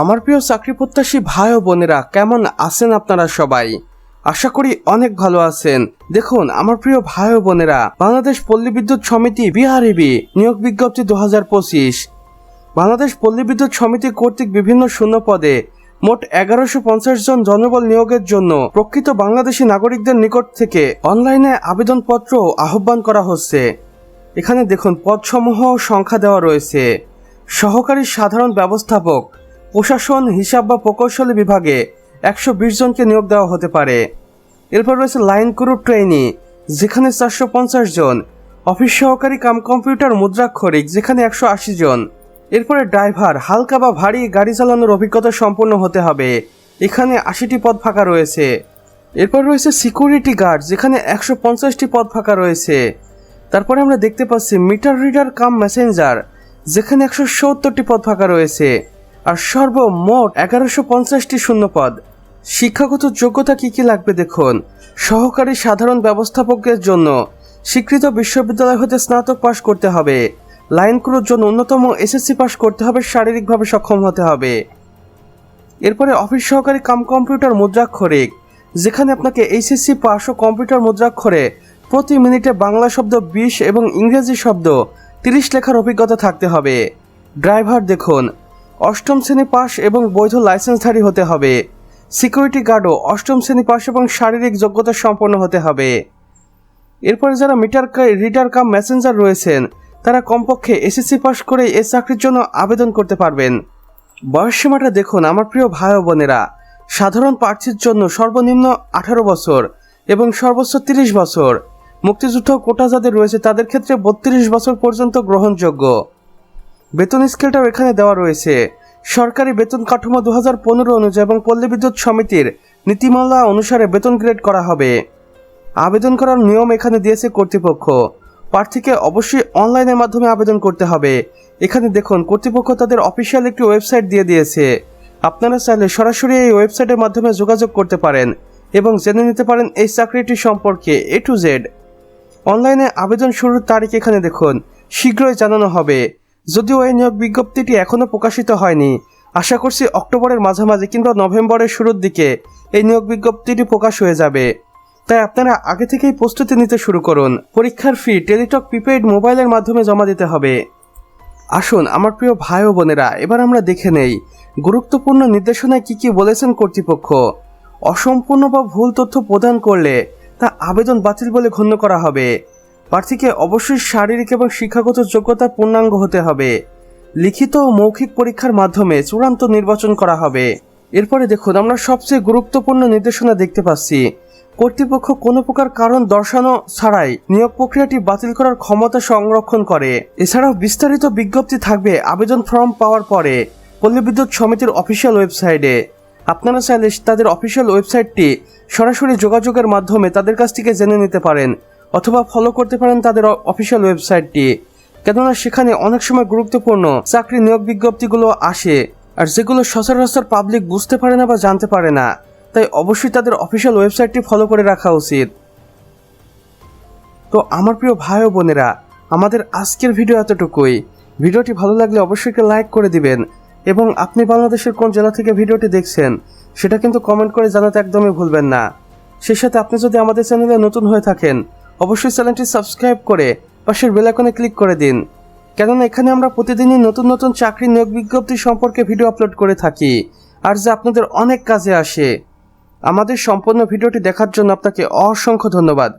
আমার প্রিয় চাকরি প্রত্যাশী ভাই ও বোনেরা, কেমন আছেন আপনারা সবাই? আশা করি অনেক ভালো আছেন। দেখুন, আমার প্রিয় ভাই ও বোনেরা, বাংলাদেশ পল্লী বিদ্যুৎ সমিতি বিহারিবি নিয়োগ বিজ্ঞপ্তি দু পঁচিশ। বাংলাদেশ পল্লী বিদ্যুৎ সমিতি কর্তৃক বিভিন্ন শূন্য পদে মোট এগারোশো পঞ্চাশ জন জনবল নিয়োগের জন্য প্রকৃত বাংলাদেশি নাগরিকদের নিকট থেকে অনলাইনে আবেদনপত্র আহ্বান করা হচ্ছে। এখানে দেখুন, পদসমূহ সংখ্যা দেওয়া রয়েছে। সহকারী সাধারণ ব্যবস্থাপক প্রশাসন, হিসাব বা প্রকৌশলী বিভাগে একশো বিশ জনকে নিয়োগ দেওয়া হতে পারে। এরপর রয়েছে লাইন ক্রু ট্রেনি যেখানে চারশো পঞ্চাশ জন। অফিস সহকারী কাম কম্পিউটার, মুদ্রাক্ষরিক, যেখানে একশো আশি জন। এরপরে ড্রাইভার, হালকা বা ভারী গাড়ি চালানোর অভিজ্ঞতা সম্পন্ন হতে হবে। এখানে আশিটি পদ ফাঁকা রয়েছে। এরপর রয়েছে সিকিউরিটি গার্ড, যেখানে একশো পঞ্চাশটি পদ ফাঁকা রয়েছে। তারপরে আমরা দেখতে পাচ্ছি মিটার রিডার, কাম মেসেঞ্জার, যেখানে একশো সত্তরটি পদ ফাঁকা রয়েছে। আর সর্বমোট এগারোশো পঞ্চাশটি শূন্য পদ শিক্ষাগত যোগ্যতা কি কি লাগবে দেখুন। সহকারী সাধারণ ব্যবস্থাপকের জন্য স্বীকৃত বিশ্ববিদ্যালয় হতে স্নাতক পাশ করতে হবে। লাইন ক্রুর জন্য অন্যতম এসএসসি পাশ করতে হবে, শারীরিকভাবে সক্ষম হতে হবে। এরপরে অফিস সহকারী কাম কম্পিউটার মুদ্রাক্ষরিক, যেখানে আপনাকে এইচএসসি পাস ও কম্পিউটার মুদ্রাক্ষরে প্রতি মিনিটে বাংলা শব্দ বিশ এবং ইংরেজি শব্দ তিরিশ লেখার অভিজ্ঞতা থাকতে হবে। ড্রাইভার দেখুন অষ্টম শ্রেণি পাস এবং বৈধ লাইসেন্সধারী হতে হবে। সিকিউরিটি গার্ডও অষ্টম শ্রেণি পাস এবং শারীরিক যোগ্যতা সম্পন্ন হতে হবে। এরপরে যারা মিটার রিডার কাম মেসেঞ্জার রয়েছেন, তারা কমপক্ষে এসএসসি পাস করে এ চাকরির জন্য আবেদন করতে পারবেন। বয়সসীমাটা দেখুন, আমার প্রিয় ভাই বোনেরা। সাধারণ প্রার্থীর জন্য সর্বনিম্ন আঠারো বছর এবং সর্বোচ্চ তিরিশ বছর। মুক্তিযুদ্ধ কোটা যাদের রয়েছে, তাদের ক্ষেত্রে বত্রিশ বছর পর্যন্ত গ্রহণযোগ্য। বেতন স্কেলটাও এখানে দেওয়া রয়েছে। সরকারি বেতন কাঠামো দু হাজার পনেরো অনুযায়ী এবং পল্লী বিদ্যুৎ সমিতির নীতিমালা অনুসারে বেতন গ্রেড করা হবে। আবেদন করার নিয়ম এখানে দিয়েছে কর্তৃপক্ষ। প্রার্থীকে অবশ্যই অনলাইনের মাধ্যমে আবেদন করতে হবে। এখানে দেখুন, কর্তৃপক্ষ তাদের অফিসিয়াল একটি ওয়েবসাইট দিয়ে দিয়েছে। আপনারা চাইলে সরাসরি এই ওয়েবসাইটের মাধ্যমে যোগাযোগ করতে পারেন এবং জেনে নিতে পারেন এই চাকরিটি সম্পর্কে এ টু জেড অনলাইনে আবেদন শুরুর তারিখ এখানে দেখুন, শীঘ্রই জানানো হবে। যদিও এই নিয়োগ বিজ্ঞপ্তিটি এখনও প্রকাশিত হয়নি। আশা করছি অক্টোবরের মাঝামাঝি কিংবা নভেম্বরের শুরুর দিকে এই নিয়োগ বিজ্ঞপ্তিটি প্রকাশ হয়ে যাবে। তাই আপনারা আগে থেকেই প্রস্তুতি নিতে শুরু করুন। পরীক্ষার ফি, টেলিটক, প্রিপেইড মোবাইলের মাধ্যমে জমা দিতে হবে। আসুন, আমার প্রিয় ভাই ও বোনেরা, এবার আমরা দেখে নেই গুরুত্বপূর্ণ নির্দেশনায় কি কি বলেছেন কর্তৃপক্ষ। অসম্পূর্ণ বা ভুল তথ্য প্রদান করলে তা আবেদন বাতিল বলে গণ্য করা হবে। প্রার্থীকে অবশ্যই শারীরিক এবং শিক্ষাগত যোগ্যতা পূর্ণাঙ্গ হতে হবে। লিখিত ও মৌখিক পরীক্ষার মাধ্যমে চূড়ান্ত নির্বাচন করা হবে। এরপরে দেখুন, আমরা সবচেয়ে গুরুত্বপূর্ণ নির্দেশনা দেখতে পাচ্ছি। কর্তৃপক্ষ কোনো প্রকার কারণ দর্শানো ছাড়াই নিয়োগ প্রক্রিয়াটি বাতিল করার ক্ষমতা সংরক্ষণ করে। এছাড়াও বিস্তারিত বিজ্ঞপ্তি থাকবে আবেদন ফর্ম পাওয়ার পরে পল্লী বিদ্যুৎ সমিতির অফিসিয়াল ওয়েবসাইটে। আপনারা চাইলে তাদের অফিসিয়াল ওয়েবসাইটটি সরাসরি যোগাযোগের মাধ্যমে তাদের কাছ থেকে জেনে নিতে পারেন। অথবা ফলো করতে পারেন তাদের অফিসিয়াল ওয়েবসাইটটি কেননা সেখানে অনেক সময় গুরুত্বপূর্ণ চাকরি নিয়োগ বিজ্ঞপ্তিগুলো আসে, আর যেগুলো সচরাচর পাবলিক বুঝতে পারে না বা জানতে পারে না। তাই অবশ্যই তাদের অফিসিয়াল ওয়েবসাইটটি ফলো করে রাখা উচিত। তো আমার প্রিয় ভাই ও বোনেরা, আমাদের আজকের ভিডিও এতটুকুই। ভিডিওটি ভালো লাগলে অবশ্যই লাইক করে দিবেন। এবং আপনি বাংলাদেশের কোন জেলা থেকে ভিডিওটি দেখছেন, সেটা কিন্তু কমেন্ট করে জানাতে একদমই ভুলবেন না। সেই সাথে আপনি যদি আমাদের চ্যানেলে নতুন হয়ে থাকেন অবশ্যই চ্যানেলটি সাবস্ক্রাইব করে পাশের বেলাকনে ক্লিক করে দিন। কেননা এখানে আমরা প্রতিদিনই নতুন নতুন চাকরি নিয়োগ বিজ্ঞপ্তি সম্পর্কে ভিডিও আপলোড করে থাকি, আর যা আপনাদের অনেক কাজে আসে। আমাদের সম্পূর্ণ ভিডিওটি দেখার জন্য আপনাকে অসংখ্য ধন্যবাদ।